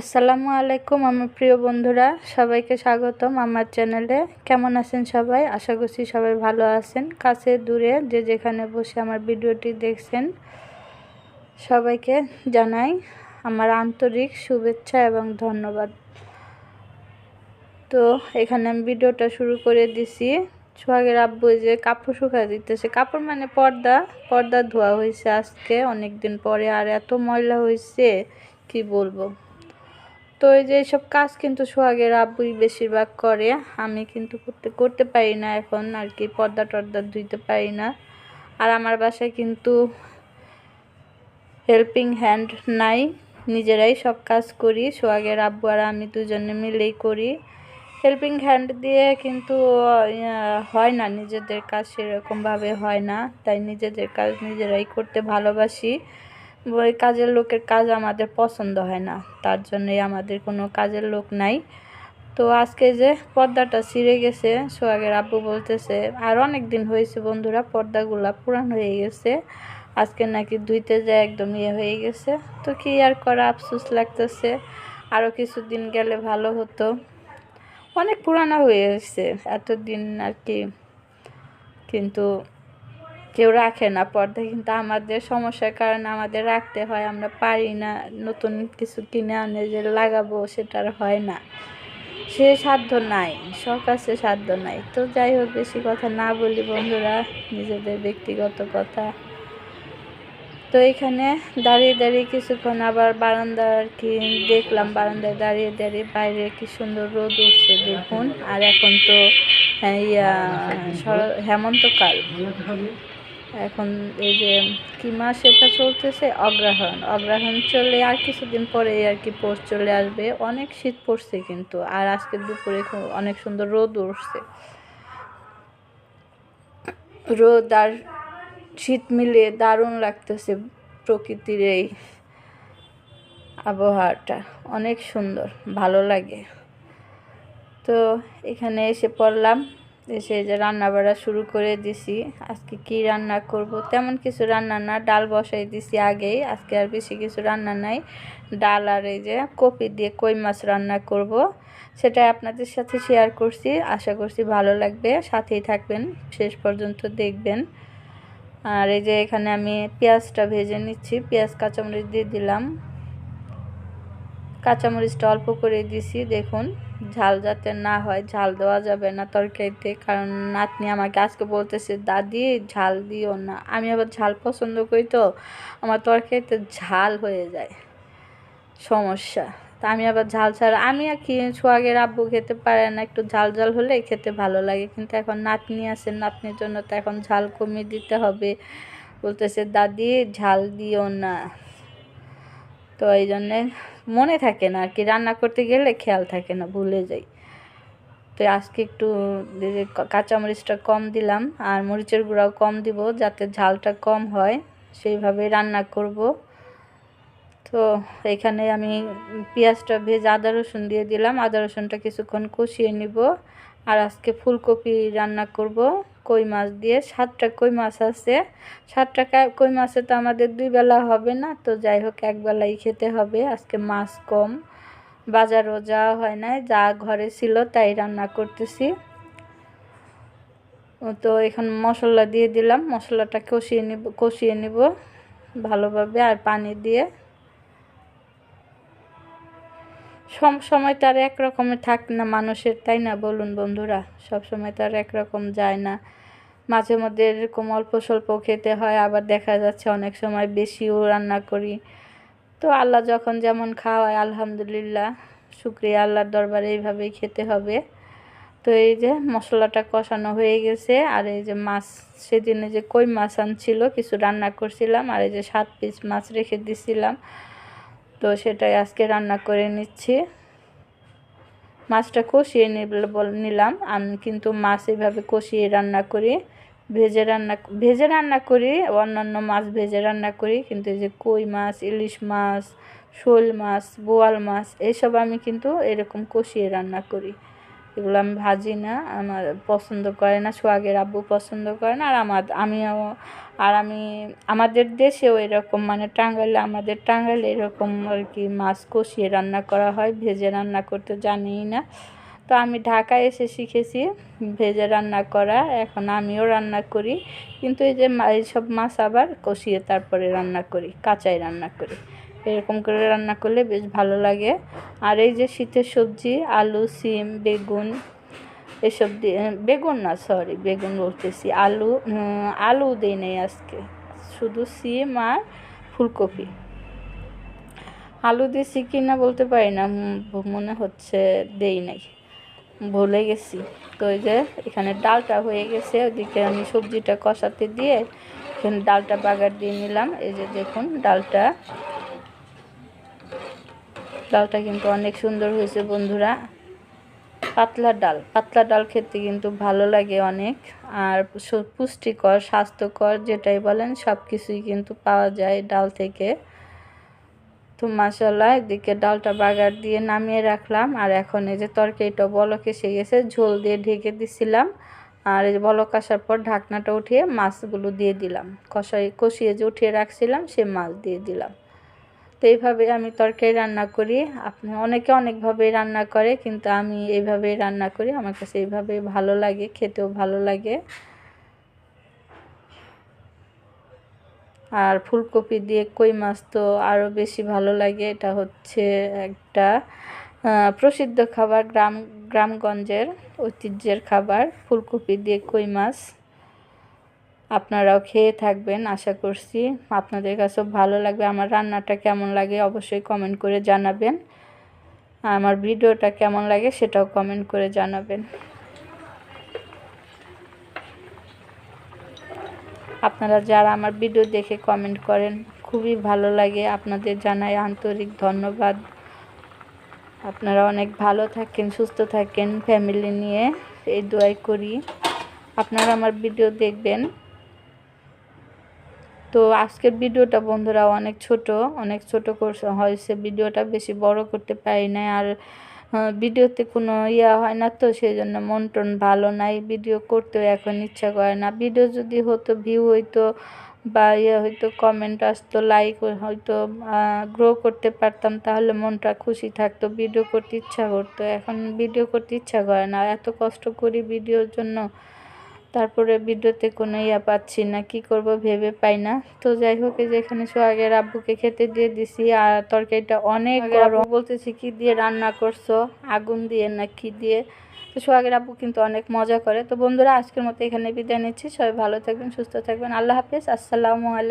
আসসালামু আলাইকুম আমার প্রিয় বন্ধুরা, সবাইকে স্বাগতম আমার চ্যানেলে। কেমন আছেন সবাই? আশা করছি সবাই ভালো আছেন। কাছে দূরে যে যেখানে বসে আমার ভিডিওটি দেখছেন, সবাইকে জানাই আমার আন্তরিক শুভেচ্ছা এবং ধন্যবাদ। তো এখানে আমি ভিডিওটা শুরু করে দিছি। সোহাগের আব্বু যে কাপড় শুকা দিতেছে। কাপড় মানে পর্দা পর্দা ধোয়া হয়েছে আজকে অনেক দিন পরে। আর এত ময়লা হয়েছে, কি বলব? তো এই যে এইসব কাজ কিন্তু সোহাগের আব্বুই বেশিরভাগ করে, আমি কিন্তু করতে করতে পারি না এখন, আর কি পর্দা টর্দা ধুইতে পারি না। আর আমার বাসায় কিন্তু হেল্পিং হ্যান্ড নাই, নিজেরাই সব কাজ করি, সোহাগের আব্বু আর আমি দুজনে মিলেই করি। হেল্পিং হ্যান্ড দিয়ে কিন্তু হয় না, নিজেদের কাজ সেরকমভাবে হয় না, তাই নিজেদের কাজ নিজেরাই করতে ভালোবাসি। ওই কাজের লোকের কাজ আমাদের পছন্দ হয় না। তার জন্যই আমাদের কোনো কাজের লোক নাই। তো আজকে যে পর্দাটা ছিঁড়ে গেছে, সোহাগের আব্বু বলতেছে, আর অনেক দিন হয়েছে বন্ধুরা, পর্দাগুলা পুরান হয়ে গেছে। আজকে নাকি ধুইতে যায় একদম ইয়ে হয়ে গেছে। তো কি আর করা আফসোস লাগতেছে। আরও কিছুদিন গেলে ভালো হতো। অনেক পুরানো হয়ে গেছে, এতদিন আর কি। কিন্তু কেউ রাখে না পর্দা কিন্তু আমাদের সমস্যার কারণে আমাদের রাখতে হয়। আমরা পারি না নতুন কিছু কিনে আনে যে লাগাবো সেটা আর হয় না। সে সাধ্য নাই শখ আছে সাধ্য নাই। তো যাই হোক বেশি কথা না বলি বন্ধুরা নিজেদের ব্যক্তিগত কথা। তো এখানে দাঁড়িয়ে দাঁড়িয়ে কিছুক্ষণ আবার বারান্দা আর কি দেখলাম। বারান্দায় দাঁড়িয়ে দাঁড়িয়ে বাইরে কি সুন্দর রোদ উঠছে দেখুন। আর এখন তো হ্যাঁ, ইয়া হেমন্তকাল। এখন এই যে কি মাস এটা চলতেছে? অগ্রহণ অগ্রহণ চলে আর কিছুদিন পরে আর কি পোষ চলে আসবে। অনেক শীত পড়ছে কিন্তু, আর আজকে দুপুরে অনেক সুন্দর রোদ উঠছে। রোদ আর শীত মিলে দারুণ লাগতেছে প্রকৃতির এই আবহাওয়াটা। অনেক সুন্দর, ভালো লাগে। তো এখানে এসে পড়লাম। এসে যে রান্না বাড়া শুরু করে দিছি। আজকে কি রান্না করব? তেমন কিছু রান্না না, ডাল বসাই দিছি আগেই। আজকে আর বেশি কিছু রান্না নাই। ডাল আর এই যে কপি দিয়ে কই মাছ রান্না করব সেটা আপনাদের সাথে শেয়ার করছি। আশা করছি ভালো লাগবে। সাথেই থাকবেন, শেষ পর্যন্ত দেখবেন। আর এই যে এখানে আমি পেঁয়াজটা ভেজে নিচ্ছি। পেঁয়াজ, কাঁচামরিচ দিয়ে দিলাম। কাঁচামরিচটা অল্প করে দিছি, দেখুন। ঝাল যাতে না হয়, ঝাল দেওয়া যাবে না তরকারিতে। কারণ নাতনি আমাকে আজকে বলতেছে, দাদি, ঝাল দিও না। আমি আবার ঝাল পছন্দ করি তো, আমার তরকারিতে ঝাল হয়ে যায়। সমস্যা। তা আমি আবার ঝাল ছাড়া, আমি আর কি সোয়াগের আব্বু খেতে পারে না, একটু ঝাল ঝাল হলে খেতে ভালো লাগে। কিন্তু এখন নাতনি আছে, নাতনির জন্য তো এখন ঝাল কমিয়ে দিতে হবে। বলতেছে, দাদি, ঝাল দিও না। তো এই জন্যে মনে থাকে না আর কি রান্না করতে গেলে খেয়াল থাকে না, ভুলে যাই। তো আজকে একটু কাঁচামরিচটা কম দিলাম আর মরিচের গুঁড়াও কম দিব যাতে ঝালটা কম হয়, সেইভাবে রান্না করব। তো এখানে আমি পেঁয়াজটা ভেজে আদা রসুন দিয়ে দিলাম। আদা রসুনটা কিছুক্ষণ কষিয়ে নিব আর আজকে ফুলকপি রান্না করব। কই মাছ দিয়ে, সাতটা কই মাছ আছে। সাতটা কই মাছে তো আমাদের দুই বেলা হবে না, তো যাই হোক এক বেলাই খেতে হবে। আজকে মাছ কম, বাজারও যাওয়া হয় নাই, যা ঘরে ছিল তাই রান্না করতেছি। তো এখন মশলা দিয়ে দিলাম, মশলাটা কষিয়ে নিব কষিয়ে নিব ভালোভাবে আর পানি দিয়ে। সব সময় তার এক রকমের থাক না মানুষের, তাই না বলুন বন্ধুরা? সব সময় তার একরকম যায় না। মাঝে মধ্যে এরকম অল্প স্বল্প খেতে হয়, আবার দেখা যাচ্ছে অনেক সময় বেশিও রান্না করি। তো আল্লাহ যখন যেমন খাওয়ায়, আলহামদুলিল্লাহ, শুক্রিয়া আল্লাহর দরবারে এইভাবেই খেতে হবে। তো এই যে মশলাটা কষানো হয়ে গেছে, আর এই যে মাছ, সেদিনে যে কই মাছ আনছিল, কিছু রান্না করছিলাম, আর এই যে সাত পিস মাছ রেখে দিছিলাম। তো সেটাই আজকে রান্না করে নিচ্ছি। মাছটা কষিয়ে নিলাম। আমি কিন্তু মাছ এইভাবে কষিয়ে রান্না করি। ভেজে রান্না ভেজে রান্না করি, অন্যান্য মাছ ভেজে রান্না করি, কিন্তু এই যে কই মাছ, ইলিশ মাছ, শোল মাছ, বোয়াল মাছ এইসব আমি কিন্তু এরকম কষিয়ে রান্না করি। এগুলো আমি ভাজি না, আমার পছন্দ করে না, সোহাগের আব্বু পছন্দ করে না, আর আমার, আমিও, আর আমি, আমাদের দেশেও এরকম মানে টাঙ্গাইলে, আমাদের টাঙ্গাইলে এরকম আর কি মাছ কষিয়ে রান্না করা হয়, ভেজে রান্না করতে জানিই না। তো আমি ঢাকায় এসে শিখেছি ভেজে রান্না করা, এখন আমিও রান্না করি, কিন্তু এই যে এইসব মাছ আবার কষিয়ে তারপরে রান্না করি, কাঁচাই রান্না করি। এরকম করে রান্না করলে বেশ ভালো লাগে। আর এই যে শীতের সবজি, আলু, সিম, বেগুন, এসব দিয়ে, বেগুন না সরি বেগুন বলতেছি। আলু আলু দিই নেই আজকে। শুধু সিম আর ফুলকপি। আলু দিয়েছি কি না বলতে পারি না মনে হচ্ছে দেই নাই। ভুলে গেছি। তো ওই যে এখানে ডালটা হয়ে গেছে, ওদিকে আমি সবজিটা কষাতে দিয়ে এখানে ডালটা বাগার দিয়ে নিলাম। এই যে দেখুন, ডালটা ডালটা কিন্তু অনেক সুন্দর হয়েছে, বন্ধুরা। পাতলা ডাল পাতলা ডাল খেতে কিন্তু ভালো লাগে অনেক। আর পুষ্টিকর, স্বাস্থ্যকর যেটাই বলেন সব কিছুই কিন্তু পাওয়া যায় ডাল থেকে। তো মাসাল্লাহ এদিকে ডালটা বাগার দিয়ে নামিয়ে রাখলাম। আর এখন এই যে তরকারিটা বলক এসে গেছে, ঝোল দিয়ে ঢেকে দিছিলাম। আর এই বলক আসার পর ঢাকনাটা উঠিয়ে মাছগুলো দিয়ে দিলাম। কষাই, কষিয়ে যে উঠিয়ে রাখছিলাম, সে মাছ দিয়ে দিলাম। তো এইভাবে আমি তরকারি রান্না করি। আপনি অনেকে অনেকভাবে রান্না করে, কিন্তু আমি এইভাবেই রান্না করি। আমার কাছে এইভাবে ভালো লাগে, খেতেও ভালো লাগে। আর ফুলকপি দিয়ে কই মাছ তো আরও বেশি ভালো লাগে। এটা হচ্ছে একটা প্রসিদ্ধ খাবার গ্রাম, গ্রামগঞ্জের ঐতিহ্যের খাবার, ফুলকপি দিয়ে কই মাছ। আপনারাও খেয়ে থাকবেন, আশা করছি আপনাদের কাছেও ভালো লাগবে। আমার রান্নাটা কেমন লাগে অবশ্যই কমেন্ট করে জানাবেন। আমার ভিডিওটা কেমন লাগে সেটাও কমেন্ট করে জানাবেন। আপনারা যারা আমার ভিডিও দেখে কমেন্ট করেন, খুবই ভালো লাগে। আপনাদের জানাই আন্তরিক ধন্যবাদ। আপনারা অনেক ভালো থাকেন, সুস্থ থাকেন। ফ্যামিলি নিয়ে এই দোয়াই করি। আপনারা আমার ভিডিও দেখবেন। তো আজকের ভিডিওটা বন্ধুরা অনেক ছোট অনেক ছোট করছে হয়েছে, ভিডিওটা বেশি বড় করতে পারি না আর ভিডিওতে কোনো ইয়া হয় না তো সেই জন্য মন টন ভালো নাই, ভিডিও করতেও এখন ইচ্ছা করে না। ভিডিও যদি হতো ভিউ হইতো বা ইয়ে হয়তো কমেন্ট আসতো লাইক হয়তো গ্রো করতে পারতাম তাহলে মনটা খুশি থাকতো, ভিডিও করতে ইচ্ছা করতো। এখন ভিডিও করতে ইচ্ছা করে না, এত কষ্ট করি ভিডিওর জন্য। তারপরে বিদ্যুতে কোনো ইয়া পাচ্ছি না কি করব ভেবে পাই না। তো যাই হোক এই যে এখানে সোহাগের আব্বুকে খেতে দিয়ে দিছি আর তরকারিটা অনেক গরম। বলতেছি কি দিয়ে রান্না করছ? আগুন দিয়ে না কি দিয়ে? তো সোহাগের আব্বু কিন্তু অনেক মজা করে। তো বন্ধুরা আজকের মতো এখানে বিদায় নিচ্ছি। সবাই ভালো থাকবেন সুস্থ থাকবেন। আল্লাহ হাফিজ। আসসালামু আলাইকুম।